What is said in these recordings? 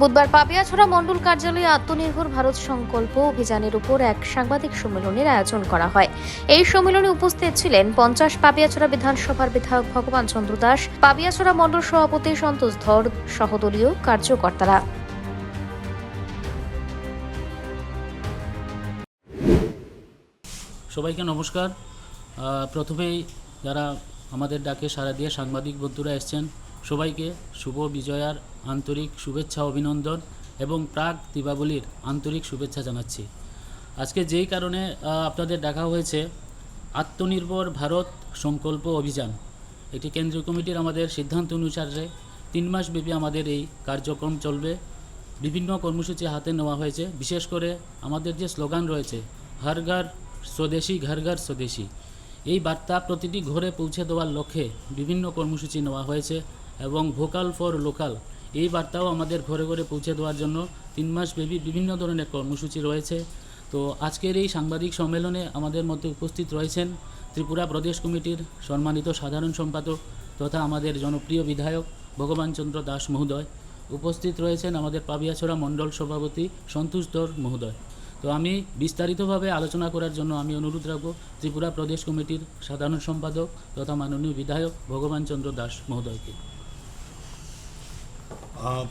বুধবার পাপিয়াছড়া মণ্ডল কার্যালয়ে আত্মনির্ভর ভারত সংকল্প অভিযানের উপর এক সাংবাদিক সম্মেলনের আয়োজন করা হয়। এই সম্মেলনে উপস্থিত ছিলেন পঞ্চাশ পাপিয়াছড়া বিধানসভার বিধায়ক ভগবান চন্দ্র দাস পাপিয়াছড়া মণ্ডল সভাপতি সন্তোষ ধর, সহদলীয় কার্যকর্তারা। সবাইকে নমস্কার। প্রথমেই যারা আমাদের ডাকে সাড়া দিয়ে সাংবাদিক বন্ধুরা এসছেন, সবাইকে শুভ বিজয়ার আন্তরিক শুভেচ্ছা, অভিনন্দন এবং প্রাক দীপাবলির আন্তরিক শুভেচ্ছা জানাচ্ছি। আজকে যেই কারণে আপনাদের ডাকা হয়েছে আত্মনির্ভর ভারত সংকল্প অভিযান। এটি কেন্দ্রীয় কমিটির আমাদের সিদ্ধান্ত অনুসারে তিন মাস ব্যাপী আমাদের এই কার্যক্রম চলবে। বিভিন্ন কর্মসূচি হাতে নেওয়া হয়েছে। বিশেষ করে আমাদের যে স্লোগান রয়েছে হর ঘর স্বদেশি, ঘর ঘর স্বদেশি এই বার্তা প্রতিটি ঘরে পৌঁছে দেওয়ার লক্ষ্যে বিভিন্ন কর্মসূচি নেওয়া হয়েছে এবং ভোকাল ফর লোকাল এই বার্তাও আমাদের ঘরে ঘরে পৌঁছে দেওয়ার জন্য তিন মাস ব্যাপী বিভিন্ন ধরনের কর্মসূচি রয়েছে। তো আজকের এই সাংবাদিক সম্মেলনে আমাদের মধ্যে উপস্থিত রয়েছেন ত্রিপুরা প্রদেশ কমিটির সম্মানিত সাধারণ সম্পাদক তথা আমাদের জনপ্রিয় বিধায়ক ভগবান চন্দ্র দাস মহোদয়। উপস্থিত রয়েছেন আমাদের পাবিয়াছড়া মণ্ডল সভাপতি সন্তোষ দর মহোদয়। তো আমি বিস্তারিতভাবে আলোচনা করার জন্য আমি অনুরোধ রাখব ত্রিপুরা প্রদেশ কমিটির সাধারণ সম্পাদক তথা মাননীয় বিধায়ক ভগবান চন্দ্র দাস মহোদয়কে।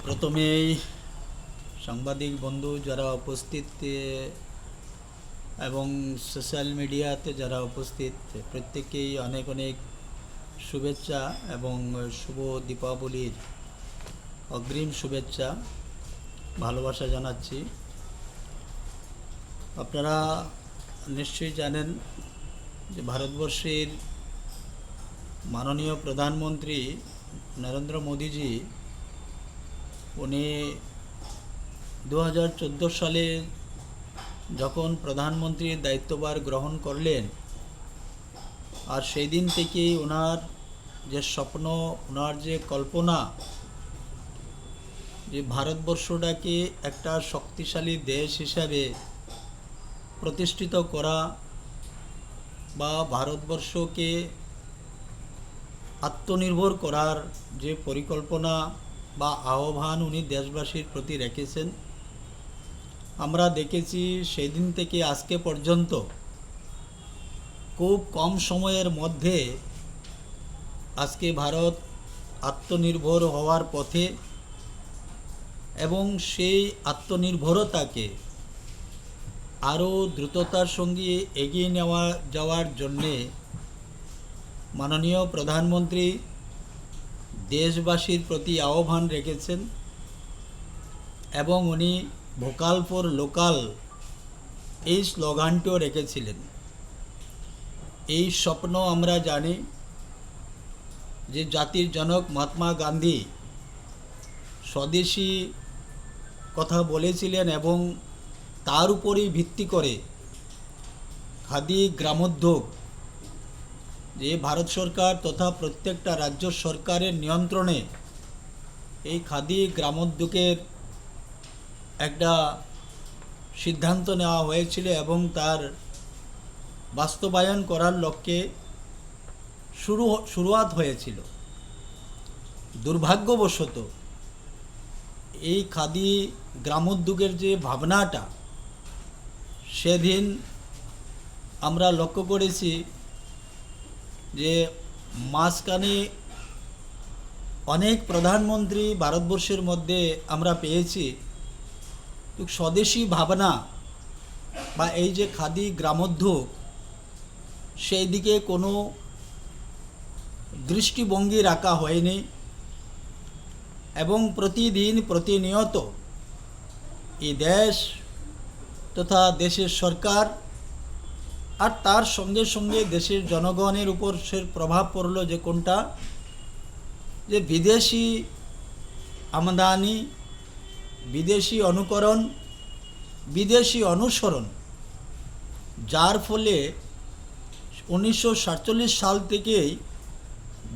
প্রথমেই সাংবাদিক বন্ধু যারা উপস্থিত, এবং সোশ্যাল মিডিয়াতে যারা উপস্থিত, প্রত্যেকেই অনেক অনেক শুভেচ্ছা এবং শুভ দীপাবলির অগ্রিম শুভেচ্ছা, ভালোবাসা জানাচ্ছি। আপনারা নিশ্চয়ই জানেন যে ভারতবর্ষের মাননীয় প্রধানমন্ত্রী নরেন্দ্র মোদীজি উনি দু হাজার চোদ্দ সালে যখন প্রধানমন্ত্রীর দায়িত্বভার গ্রহণ করলেন, আর সেই দিন থেকেই ওনার যে স্বপ্ন ওনার যে কল্পনা, যে ভারতবর্ষটাকে একটা শক্তিশালী দেশ হিসাবে প্রতিষ্ঠিত করা বা ভারতবর্ষকে আত্মনির্ভর করার যে পরিকল্পনা বা আহ্বান উনি দেশবাসীর প্রতি রেখেছেন। আমরা দেখেছি সেদিন থেকে আজকে পর্যন্ত খুব কম সময়ের মধ্যে আজকে ভারত আত্মনির্ভর হওয়ার পথে এবং সেই আত্মনির্ভরতাকে আরও দ্রুততার সঙ্গে এগিয়ে নেওয়া, যাওয়ার জন্যে মাননীয় প্রধানমন্ত্রী দেশবাসীর প্রতি আহ্বান রেখেছেন এবং উনি ভোকাল ফর লোকাল এই স্লোগানটিও রেখেছিলেন। এই স্বপ্ন আমরা জানি যে জাতির জনক মহাত্মা গান্ধী স্বদেশী কথা বলেছিলেন এবং তার উপরেই ভিত্তি করে খাদি গ্রামোদ্যোগ যে ভারত সরকার তথা প্রত্যেকটা রাজ্য সরকারের নিয়ন্ত্রণে এই খাদি গ্রামোদ্যোগের একটা সিদ্ধান্ত নেওয়া হয়েছিল এবং তার বাস্তবায়ন করার লক্ষ্যে শুরু, শুরুয়াত হয়েছিল। দুর্ভাগ্যবশত এই খাদি গ্রামোদ্যোগের যে ভাবনাটা, সেদিন আমরা লক্ষ্য করেছি যে মাঝখানে অনেক প্রধানমন্ত্রী ভারতবর্ষের মধ্যে আমরা পেয়েছি তো স্বদেশী ভাবনা বা এই যে খাদি গ্রামোদ্যোগ, সেই দিকে কোনো দৃষ্টিভঙ্গি রাখা হয়নি এবং প্রতিদিন প্রতিনিয়ত এই দেশ তথা দেশের সরকার আর তার সঙ্গে সঙ্গে দেশের জনগণের উপর সে প্রভাব পড়ল যে কোনটা? যে বিদেশি আমদানি, বিদেশি অনুকরণ, বিদেশি অনুসরণ, যার ফলে উনিশশো সাতচল্লিশ সাল থেকেই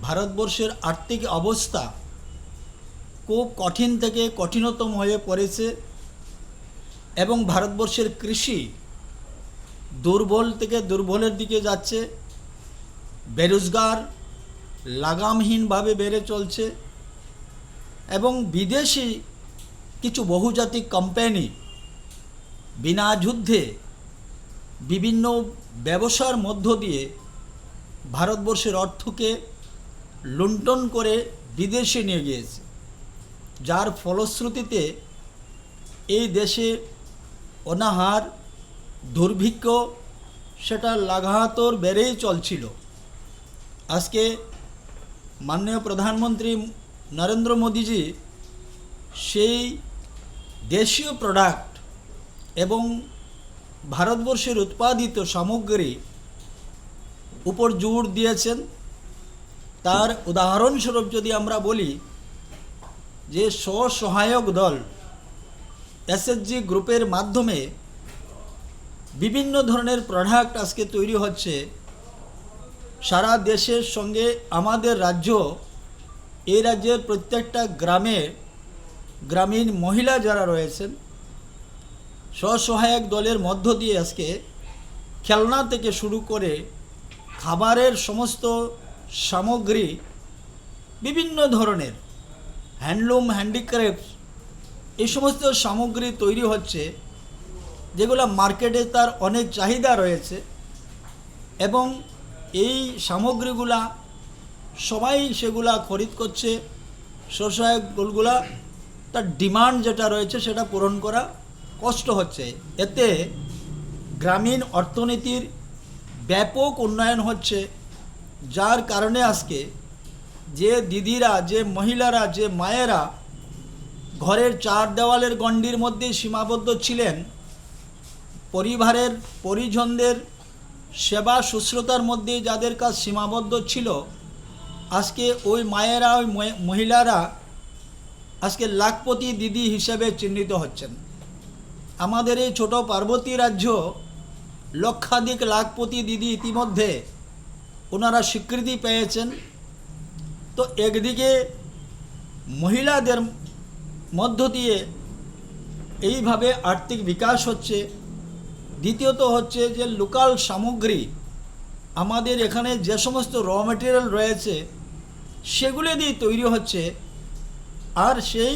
ভারতবর্ষের আর্থিক অবস্থা খুব কঠিন থেকে কঠিনতম হয়ে পড়েছে এবং ভারতবর্ষের কৃষি দুর্বল থেকে দুর্বলের দিকে যাচ্ছে। বেরোজগার লাগামহীনভাবে বেড়ে চলছে। এবং বিদেশি কিছু বহুজাতিক কোম্পানি বিনা যুদ্ধে বিভিন্ন ব্যবসার মধ্য দিয়ে ভারতবর্ষের অর্থকে লুণ্ঠন করে বিদেশে নিয়ে গিয়েছে। যার ফলশ্রুতিতে এই দেশে অনাহার দুর্ভিক্ষ, সেটা লাগাতার বেড়েই চলছিল। আজকে মাননীয় প্রধানমন্ত্রী নরেন্দ্র মোদীজি সেই দেশীয় প্রোডাক্ট এবং ভারতবর্ষের উৎপাদিত সামগ্রী উপর জোর দিয়েছেন। তার উদাহরণস্বরূপ যদি আমরা বলি যে স্বসহায়ক দল এসএসজি গ্রুপের মাধ্যমে বিভিন্ন ধরনের প্রোডাক্ট আজকে তৈরি হচ্ছে। সারা দেশের সঙ্গে আমাদের রাজ্য এই রাজ্যের প্রত্যেকটা গ্রামে গ্রামীণ মহিলা যারা রয়েছেন, স্বসহায়ক দলের মধ্য দিয়ে আজকে খেলনা থেকে শুরু করে খাবারের সমস্ত সামগ্রী বিভিন্ন ধরনের, হ্যান্ডলুম হ্যান্ডিক্রাফট এই সমস্ত সামগ্রী তৈরি হচ্ছে। যেগুলো মার্কেটে তার অনেক চাহিদা রয়েছে এবং এই সামগ্রীগুলা সবাই সেগুলা খরিদ করছে। দলগুলা তার ডিমান্ড যেটা রয়েছে সেটা পূরণ করা কষ্ট হচ্ছে। এতে গ্রামীণ অর্থনীতির ব্যাপক উন্নয়ন হচ্ছে, যার কারণে আজকে যে দিদিরা, যে মহিলারা, যে মায়েরা ঘরের চার দেওয়ালের গণ্ডির মধ্যে সীমাবদ্ধ ছিলেন পরিবারের পরিজনদের সেবা শুশ্রূতার মধ্যে যাদের কাজ সীমাবদ্ধ ছিল, আজকে ওই মায়েরা, ওই মহি- মহিলারা আজকে লাখপতি দিদি হিসেবে চিহ্নিত হচ্ছেন। আমাদের এই ছোট পার্বতী রাজ্য লক্ষাধিক লাখপতি দিদি ইতিমধ্যে ওনারা স্বীকৃতি পেয়েছেন। তো একদিকে মহিলাদের মধ্য দিয়ে এইভাবে আর্থিক বিকাশ হচ্ছে দ্বিতীয়ত হচ্ছে যে লোকাল সামগ্রী, আমাদের এখানে যে সমস্ত র মেটেরিয়াল রয়েছে, সেগুলো দিয়ে তৈরি হচ্ছে। আর সেই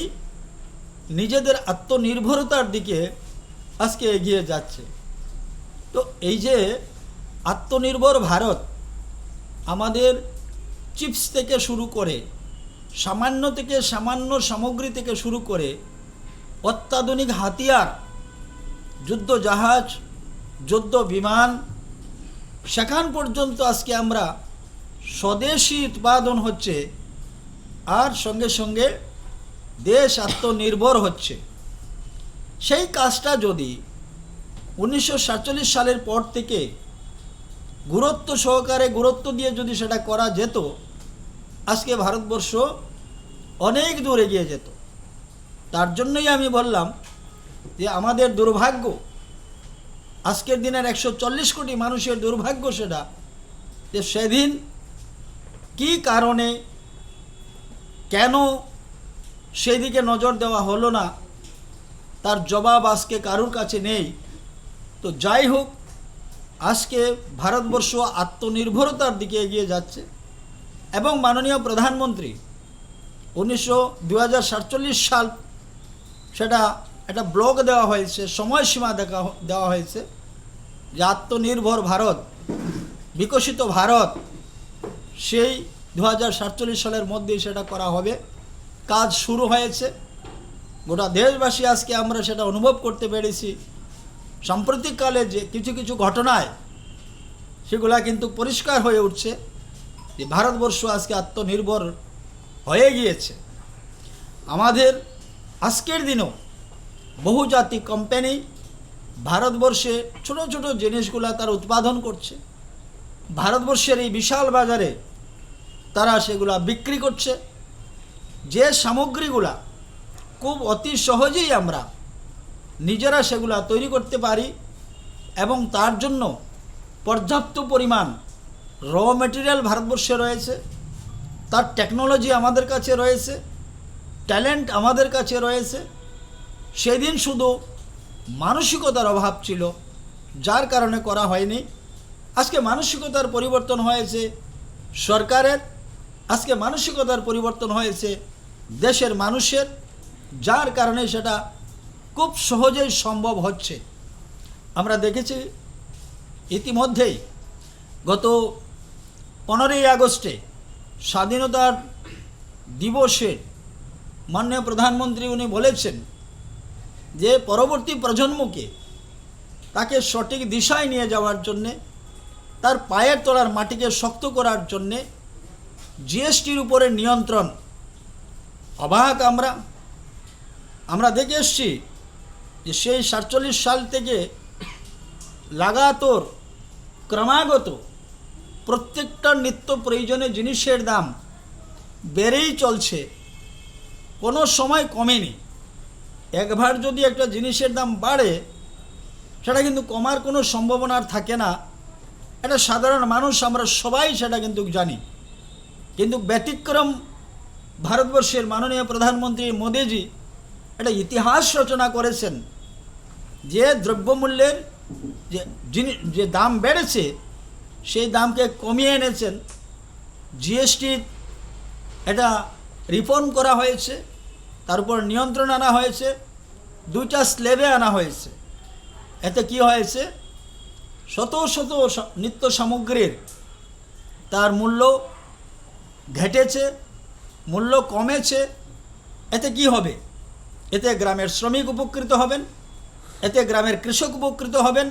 নিজেদের আত্মনির্ভরতার দিকে আজকে এগিয়ে যাচ্ছে। তো এই যে আত্মনির্ভর ভারত আমাদের চিপস থেকে শুরু করে, সামান্য থেকে সামান্য সামগ্রী থেকে শুরু করে, অত্যাধুনিক হাতিয়ার যুদ্ধ জাহাজ যুদ্ধ বিমান, সেখান পর্যন্ত আজকে আমরা স্বদেশি উৎপাদন হচ্ছে আর সঙ্গে সঙ্গে দেশ আত্মনির্ভর হচ্ছে। সেই কাজটা যদি উনিশশো সাতচল্লিশ সালের পর থেকে গুরুত্ব সহকারে, গুরুত্ব দিয়ে যদি সেটা করা যেত, আজকে ভারতবর্ষ অনেক দূর এগিয়ে যেত। তার জন্যই আমি বললাম যে আমাদের দুর্ভাগ্য আজকের দিনের একশো চল্লিশ কোটি মানুষের দুর্ভাগ্য সেটা যে সেদিন কি কারণে, কেন সেদিকে নজর দেওয়া হলো না, তার জবাব আজকে কারুর কাছে নেই। তো যাই হোক, আজকে ভারতবর্ষ আত্মনির্ভরতার দিকে এগিয়ে যাচ্ছে এবং মাননীয় প্রধানমন্ত্রী উনিশশো সাল সেটা একটা ব্লগ দেওয়া হয়েছে, সময়সীমা দেখা দেওয়া হয়েছে, যে আত্মনির্ভর ভারত, বিকশিত ভারত, সেই দু হাজার সাতচল্লিশ সালের মধ্যেই সেটা করা হবে। কাজ শুরু হয়েছে। গোটা দেশবাসী আজকে আমরা সেটা অনুভব করতে পেরেছি। সাম্প্রতিককালে যে কিছু কিছু ঘটনায় সেগুলা কিন্তু পরিষ্কার হয়ে উঠছে, যে ভারতবর্ষ আজকে আত্মনির্ভর হয়ে গিয়েছে। আমাদের আজকের দিনেও বহুজাতিক কোম্পানি ভারতবর্ষে ছোট ছোট জিনিসগুলা তারা উৎপাদন করছে। ভারতবর্ষের এই বিশাল বাজারে তারা সেগুলা বিক্রি করছে। যে সামগ্রীগুলা খুব অতি সহজেই আমরা নিজেরা সেগুলা তৈরি করতে পারি এবং তার জন্য পর্যাপ্ত পরিমাণ র মেটেরিয়াল ভারতবর্ষে রয়েছে, তার টেকনোলজি আমাদের কাছে রয়েছে ট্যালেন্ট আমাদের কাছে রয়েছে সেদিন শুধু মানসিকতার অভাব ছিল, যার কারণে করা হয়নি। আজকে মানসিকতার পরিবর্তন হয়েছে সরকারের, আজকে মানসিকতার পরিবর্তন হয়েছে দেশের মানুষের, যার কারণে সেটা খুব সহজেই সম্ভব হচ্ছে। আমরা দেখেছি ইতিমধ্যেই গত পনেরোই আগস্টে স্বাধীনতার দিবসে মাননীয় প্রধানমন্ত্রী উনি বলেছেন যে পরবর্তী প্রজন্মকে তাকে সঠিক দিশায় নিয়ে যাওয়ার জন্যে, তার পায়ের তলার মাটিকে শক্ত করার জন্যে জিএসটির উপরে নিয়ন্ত্রণ। অবাক আমরা। আমরা দেখে এসছি যে সেই সাতচল্লিশ সাল থেকে লাগাতর ক্রমাগত প্রত্যেকটা নিত্য প্রয়োজনীয় জিনিসের দাম বেড়েই চলছে। কোনো সময় কমেনি। একবার যদি একটা জিনিসের দাম বাড়ে, সেটা কিন্তু কমার কোনো সম্ভাবনা আর থাকে না। এটা সাধারণ মানুষ, আমরা সবাই সেটা কিন্তু জানি। কিন্তু ব্যতিক্রম ভারতবর্ষের মাননীয় প্রধানমন্ত্রী মোদিজি একটা ইতিহাস রচনা করেছেন, যে দ্রব্যমূল্যের যে জিনিস, যে দাম বেড়েছে, সেই দামকে কমিয়ে এনেছেন। জিএসটি এটা রিফর্ম করা হয়েছে। তার উপর নিয়ন্ত্রণ আনা হয়েছে, দুইটা স্লেবে আনা হয়েছে। এতে কি হয়েছে? শত শত নিত্য সামগ্রীর তার মূল্য ঘটেছে, মূল্য কমেছে। এতে কি হবে? এতে গ্রামের শ্রমিক উপকৃত হবেন, এতে গ্রামের কৃষক উপকৃত হবেন,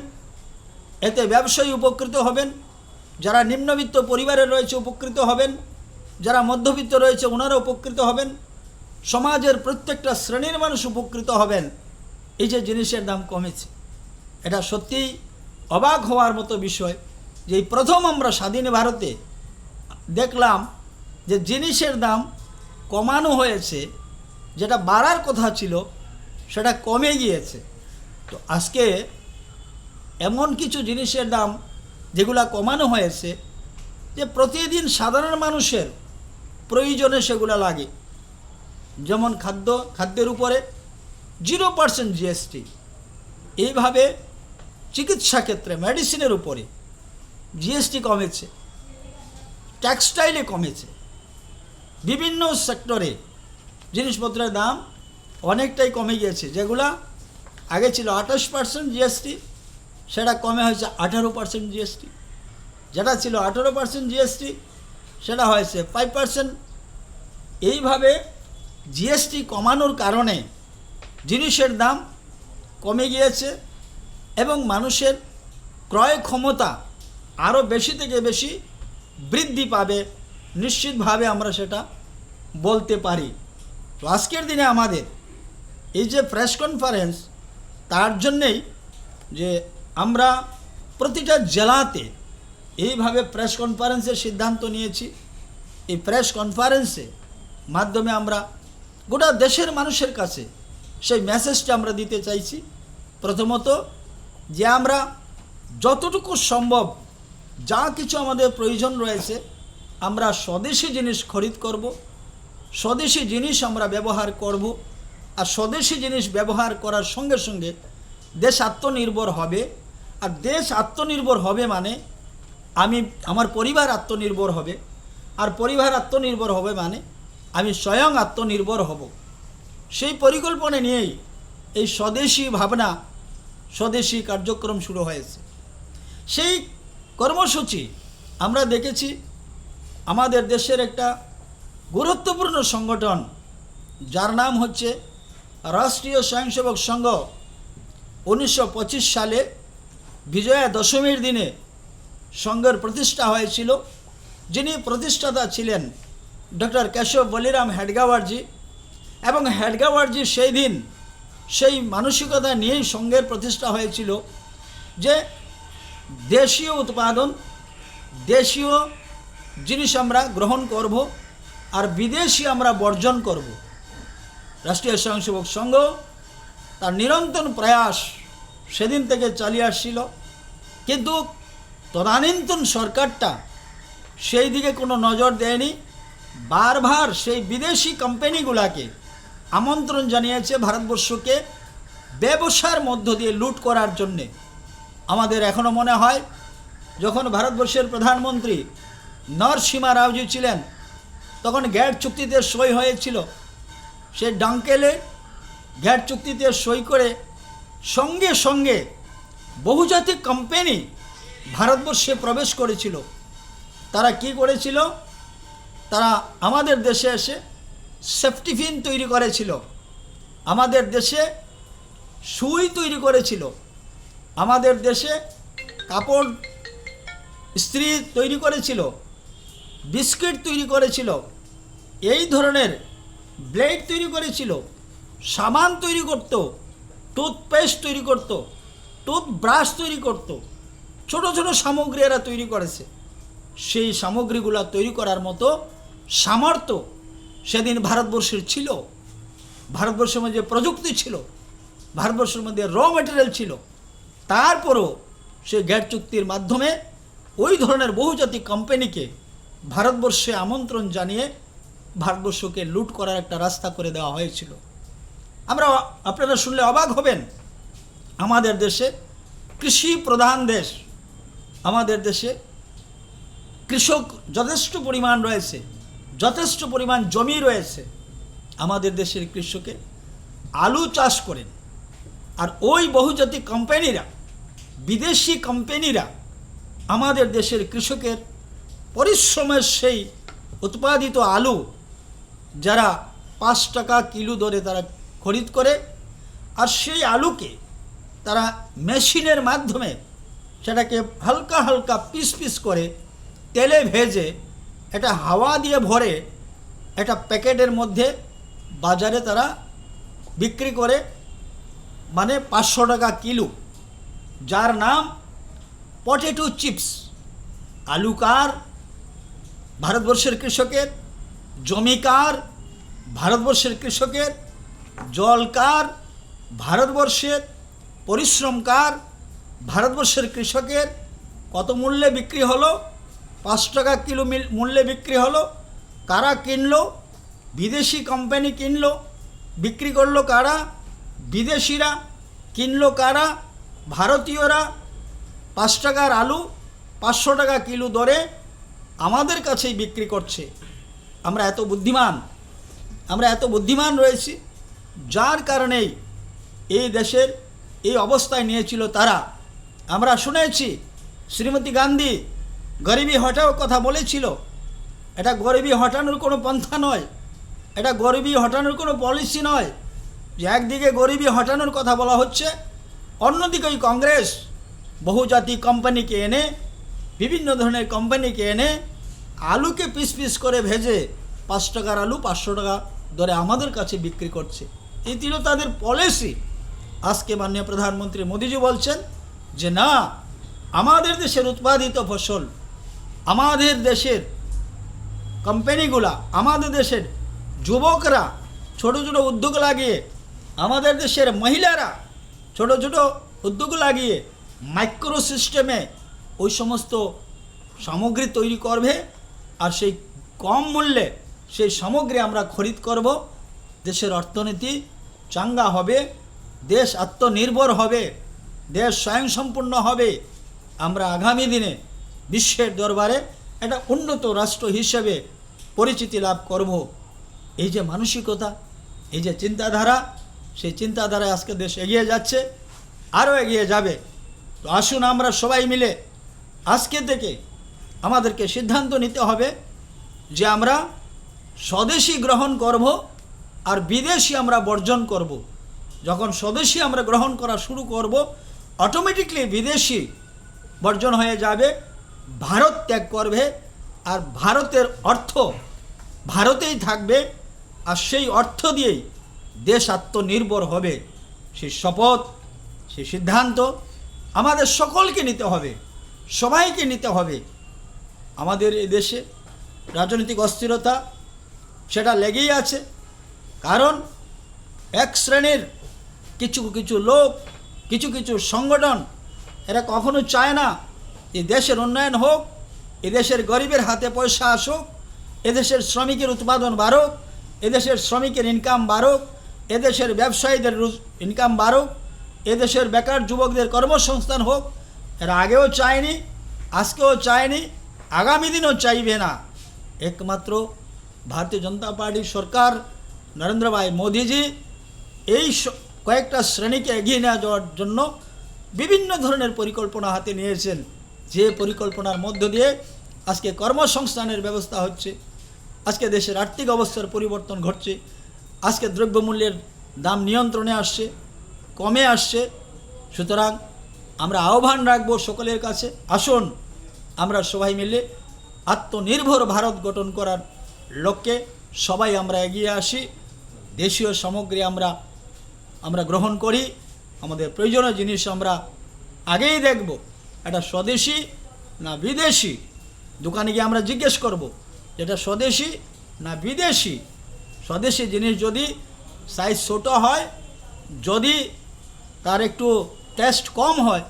এতে ব্যবসায়ী উপকৃত হবেন, যারা নিম্নবিত্ত পরিবারে রয়েছে উপকৃত হবেন, যারা মধ্যবিত্ত রয়েছে ওনারা উপকৃত হবেন। সমাজের প্রত্যেকটা শ্রেণির মানুষ উপকৃত হবেন। এই যে জিনিসের দাম কমেছে। এটা সত্যিই অবাক হওয়ার মতো বিষয় যে এই প্রথম আমরা স্বাধীন ভারতে দেখলাম যে জিনিসের দাম কমানো হয়েছে, যেটা বাড়ার কথা ছিল, সেটা কমে গিয়েছে। তো আজকে এমন কিছু জিনিসের দাম যেগুলা কমানো হয়েছে, যে প্রতিদিন সাধারণ মানুষের প্রয়োজনে সেগুলো লাগে। যেমন খাদ্য, খাদ্যের উপরে জিরো পার্সেন্ট জিএসটি এইভাবে চিকিৎসা ক্ষেত্রে মেডিসিনের উপরে জিএসটি কমেছে টেক্সটাইলে কমেছে। বিভিন্ন সেক্টরে জিনিসপত্রের দাম অনেকটাই কমে গিয়েছে, যেগুলা আগে ছিল আঠাশ পার্সেন্ট জিএসটি সেটা কমে হয়েছে আঠারো পার্সেন্ট জিএসটি যেটা ছিল আঠারো পার্সেন্ট জিএসটি সেটা হয়েছে ফাইভ পার্সেন্ট এইভাবে জিএসটি কমানোর কারণে জিনিসের দাম কমে গিয়েছে এবং মানুষের ক্রয় ক্ষমতা আরও বেশি থেকে বেশি বৃদ্ধি পাবে। নিশ্চিতভাবে আমরা সেটা বলতে পারি। তো আজকের দিনে আমাদের এই যে প্রেস কনফারেন্স তার জন্যেই যে আমরা প্রতিটা জেলাতে এইভাবে প্রেস কনফারেন্সের সিদ্ধান্ত নিয়েছি। এই প্রেস কনফারেন্সে মাধ্যমে আমরা গোটা দেশের মানুষের কাছে সেই মেসেজটা আমরা দিতে চাইছি। প্রথমত যে আমরা যতটুকু সম্ভব যা কিছু আমাদের প্রয়োজন রয়েছে, আমরা স্বদেশি জিনিস খরিদ করব, স্বদেশি জিনিস আমরা ব্যবহার করব, আর স্বদেশি জিনিস ব্যবহার করার সঙ্গে সঙ্গে দেশ আত্মনির্ভর হবে। আর দেশ আত্মনির্ভর হবে মানে আমি, আমার পরিবার আত্মনির্ভর হবে। আর পরিবার আত্মনির্ভর হবে মানে আমি স্বয়ং আত্মনির্ভর হব। সেই পরিকল্পনা নিয়েই এই স্বদেশি ভাবনা, স্বদেশি কার্যক্রম শুরু হয়েছে। সেই কর্মসূচি আমরা দেখেছি আমাদের দেশের একটা গুরুত্বপূর্ণ সংগঠন, যার নাম হচ্ছে রাষ্ট্রীয় স্বয়ংসেবক সংঘ। উনিশশো পঁচিশ সালে বিজয়া দশমীর দিনে সংঘের প্রতিষ্ঠা হয়েছিল। যিনি প্রতিষ্ঠাতা ছিলেন ডক্টর কেশব বলিরাম হেডগাওয়ারজি এবং হেডগাওয়ারজি সেই দিন সেই মানসিকতা নিয়েই সংঘের প্রতিষ্ঠা হয়েছিল যে দেশীয় উৎপাদন, দেশীয় জিনিস আমরা গ্রহণ করব আর বিদেশি আমরা বর্জন করব। রাষ্ট্রীয় স্বয়ংসেবক সংঘ তার নিরন্তর প্রয়াস সেদিন থেকে চালিয়ে আসছিল। কিন্তু তদানীন্তন সরকারটা সেই দিকে কোনো নজর দেয়নি। বারবার সেই বিদেশি কোম্পানিগুলাকে আমন্ত্রণ জানিয়েছে ভারতবর্ষকে ব্যবসার মধ্য দিয়ে লুট করার জন্যে। আমাদের এখনও মনে হয়, যখন ভারতবর্ষের প্রধানমন্ত্রী নরসীমা রাওজি ছিলেন, তখন গ্যাট চুক্তিতে সই হয়েছিল। সে ডাঙ্কেলে গ্যাট চুক্তিতে সই করে সঙ্গে সঙ্গে বহুজাতিক কোম্পানি ভারতবর্ষে প্রবেশ করেছিল। তারা কি করেছিল? তারা আমাদের দেশে এসে সেফটিফিন তৈরি করেছিল। আমাদের দেশে সুই তৈরি করেছিল। আমাদের দেশে কাপড় স্ত্রী তৈরি করেছিল। বিস্কিট তৈরি করেছিল। এই ধরনের ব্লেড তৈরি করেছিল। সামান তৈরি করত। টুথপেস্ট তৈরি করত। টুথব্রাশ তৈরি করত। ছোট ছোট সামগ্রী এরা তৈরি করেছে। সেই সামগ্রীগুলো তৈরি করার মতো সামর্থ্য সেদিন ভারতবর্ষের ছিল। ভারতবর্ষের মধ্যে প্রযুক্তি ছিল। ভারতবর্ষের মধ্যে র মেটেরিয়াল ছিল। তারপরও সে গ্যাট চুক্তির মাধ্যমে ওই ধরনের বহুজাতিক কোম্পানিকে ভারতবর্ষে আমন্ত্রণ জানিয়ে ভারতবর্ষকে লুট করার একটা রাস্তা করে দেওয়া হয়েছিল। আমরা আপনারা শুনলে অবাক হবেন, আমাদের দেশে কৃষি প্রধান দেশ, আমাদের দেশে কৃষক যথেষ্ট পরিমাণ রয়েছে। যথেষ্ট পরিমাণ জমি রয়েছে আমাদের দেশের কৃষকে, আলু চাষ করেন। আর ওই বহুজাতিক কোম্পানিরা, বিদেশি কোম্পানিরা আমাদের দেশের কৃষকের পরিশ্রমের সেই উৎপাদিত আলু যারা পাঁচ টাকা কিলো দরে তারা খরিদ করে, আর সেই আলুকে তারা মেশিনের মাধ্যমে সেটাকে হালকা হালকা পিস পিস করে তেলে ভেজে এটা হাওয়া দিয়ে ভরে একটা প্যাকেটের মধ্যে বাজারে তারা বিক্রি করে মানে পাঁচশো টাকা কিলো। যার নাম পটেটো চিপস। আলু কার ভারতবর্ষের কৃষকের। জমি কার ভারতবর্ষের কৃষকের। জল কার ভারতবর্ষের। পরিশ্রম কার ভারতবর্ষের কৃষকের। কত মূল্যে বিক্রি হলো? পাঁচ টাকা কিলো মিল- মূল্যে বিক্রি হলো। কারা কিনলো? বিদেশি কোম্পানি কিনলো। বিক্রি করল কারা? বিদেশিরা। কিনলো কারা? ভারতীয়রা। পাঁচ টাকার আলু পাঁচশো টাকা কিলো দরে আমাদের কাছেই বিক্রি করছে। আমরা এত বুদ্ধিমান। আমরা এত বুদ্ধিমান রয়েছি। যার কারণেই এই দেশের এই অবস্থায় নিয়েছিল তারা। আমরা শুনেছি শ্রীমতী গান্ধী গরিবী হটাও কথা বলেছিল। এটা গরিবী হটানোর কোনো পন্থা নয়। এটা গরিবী হটানোর কোনো পলিসি নয়। যে একদিকে গরিবী হটানোর কথা বলা হচ্ছে, অন্যদিকে ওই কংগ্রেস বহুজাতিক কোম্পানিকে এনে, বিভিন্ন ধরনের কোম্পানিকে এনে আলুকে পিস পিস করে ভেজে পাঁচ টাকার আলু পাঁচশো টাকা দরে আমাদের কাছে বিক্রি করছে। ছিল তাদের পলিসি। আজকে মাননীয় প্রধানমন্ত্রী মোদিজি বলছেন যে, না, আমাদের দেশের উৎপাদিত ফসল আমাদের দেশের কোম্পানিগুলা আমাদের দেশের যুবকরা, ছোট ছোট উদ্যোগ লাগিয়ে, আমাদের দেশের মহিলারা ছোট ছোট উদ্যোগ লাগিয়ে মাইক্রো সিস্টেমে ওই সমস্ত সামগ্রী তৈরি করবে আর সেই কম মূল্যে সেই সামগ্রী আমরা খরিদ করব। দেশের অর্থনীতি চাঙ্গা হবে, দেশ আত্মনির্ভর হবে, দেশ স্বয়ংসম্পূর্ণ হবে। আমরা আগামী দিনে বিশ্বের দরবারে একটা উন্নত রাষ্ট্র হিসেবে পরিচিতি লাভ করব। এই যে মানসিকতা, এই যে চিন্তাধারা, সেই চিন্তাধারায় আজকে দেশ এগিয়ে যাচ্ছে, আরও এগিয়ে যাবে। তো আসুন আমরা সবাই মিলে আজকে থেকে আমাদেরকে সিদ্ধান্ত নিতে হবে যে আমরা স্বদেশি গ্রহণ করব আর বিদেশি আমরা বর্জন করব। যখন স্বদেশি আমরা গ্রহণ করা শুরু করব অটোমেটিকলি বিদেশি বর্জন হয়ে যাবে। ভারত ত্যাগ করবে আর ভারতের অর্থ ভারতেই থাকবে আর সেই অর্থ দিয়েই দেশ আত্মনির্ভর হবে। সেই শপথ সেই সিদ্ধান্ত আমাদের সকলকে নিতে হবে, সবাইকে নিতে হবে। আমাদের এই দেশে রাজনৈতিক অস্থিরতা সেটা লেগেই আছে। কারণ এক শ্রেণির কিছু কিছু লোক, কিছু কিছু সংগঠন এরা কখনো চায় না এই দেশের উন্নয়ন হোক এদেশের গরিবের হাতে পয়সা আসুক এদেশের শ্রমিকের উৎপাদন বাড়ুক এদেশের শ্রমিকের ইনকাম বাড়ুক এদেশের ব্যবসায়ীদের ইনকাম বাড়ুক এদেশের বেকার যুবকদের কর্মসংস্থান হোক, এরা আগেও চায়নি, আজকেও চায়নি, আগামী দিনও চাইবে না। একমাত্র ভারতীয় জনতা পার্টির সরকার নরেন্দ্র ভাই মোদিজি এই কয়েকটা শ্রেণীকে এগিয়ে নিয়ে যাওয়ার জন্য বিভিন্ন ধরনের পরিকল্পনা হাতে নিয়েছেন। যে পরিকল্পনার মধ্য দিয়ে আজকে কর্মসংস্থানের ব্যবস্থা হচ্ছে, আজকে দেশের আর্থিক অবস্থার পরিবর্তন ঘটছে, আজকে দ্রব্যমূল্যের দাম নিয়ন্ত্রণে আসছে, কমে আসছে। সুতরাং আমরা আহ্বান রাখব সকলের কাছে, আসুন আমরা সবাই মিলে আত্মনির্ভর ভারত গঠন করার লক্ষ্যে সবাই আমরা এগিয়ে আসি। দেশীয় সামগ্রী আমরা আমরা গ্রহণ করি। আমাদের প্রয়োজনীয় জিনিস আমরা আগেই দেখব। এটা স্বদেশি না বিদেশি? দোকানে গিয়ে আমরা জিজ্ঞেস করব, এটা স্বদেশি না বিদেশি? স্বদেশি জিনিস যদি সাইজ ছোট হয়, যদি তার একটু টেস্ট কম হয়,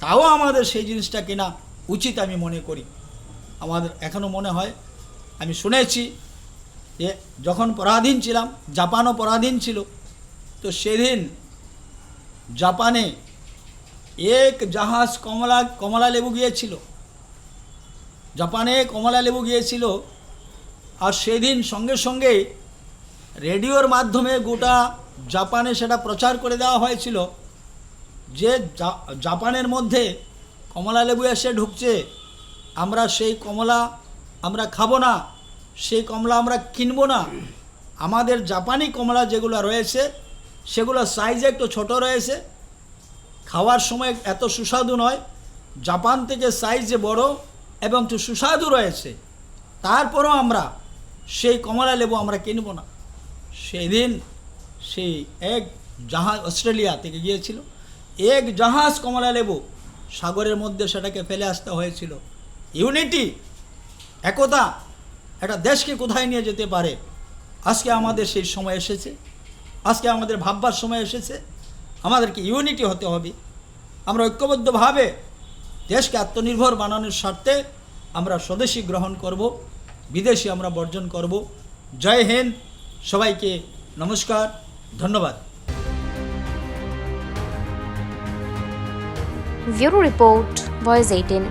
তাও আমাদের সেই জিনিসটা কেনা উচিত আমি মনে করি। আমাদের এখনও মনে হয়, আমি শুনেছি যে যখন পরাধীন ছিলাম, জাপানও পরাধীন ছিল, তো সেদিন জাপানে এক জাহাজ কমলা কমলা লেবু গিয়েছিল। জাপানে কমলা লেবু গিয়েছিল। আর সেদিন সঙ্গে সঙ্গে রেডিওর মাধ্যমে গোটা জাপানে সেটা প্রচার করে দেওয়া হয়েছিল যে জাপানের মধ্যে কমলা লেবু এসে ঢুকছে। আমরা সেই কমলা আমরা খাব না, সেই কমলা আমরা কিনবো না। আমাদের জাপানি কমলা যেগুলো রয়েছে, সেগুলো সাইজে একটু ছোট রয়েছে। খাওয়ার সময় এত সুস্বাদু নয়। জাপান থেকে সাইজে বড় এবং একটু সুস্বাদু রয়েছে, তারপরও আমরা সেই কমলা লেবু আমরা কিনব না। সেদিন সেই এক জাহাজ অস্ট্রেলিয়া থেকে গিয়েছিল। এক জাহাজ কমলা লেবু সাগরের মধ্যে সেটাকে ফেলে আসতে হয়েছিল। ইউনিটি, একতা, একটা দেশকে কোথায় নিয়ে যেতে পারে? আজকে আমাদের সেই সময় এসেছে। আজকে আমাদের ভাববার সময় এসেছে। আমাদেরকে ইউনিটি হতে হবে। আমরা ঐক্যবদ্ধভাবে দেশকে আত্মনির্ভর বানানোর স্বার্থে আমরা স্বদেশী গ্রহণ করব, বিদেশি আমরা বর্জন করব। জয় হিন্দ, সবাইকে নমস্কার, ধন্যবাদ। Bureau report, voice eighteen.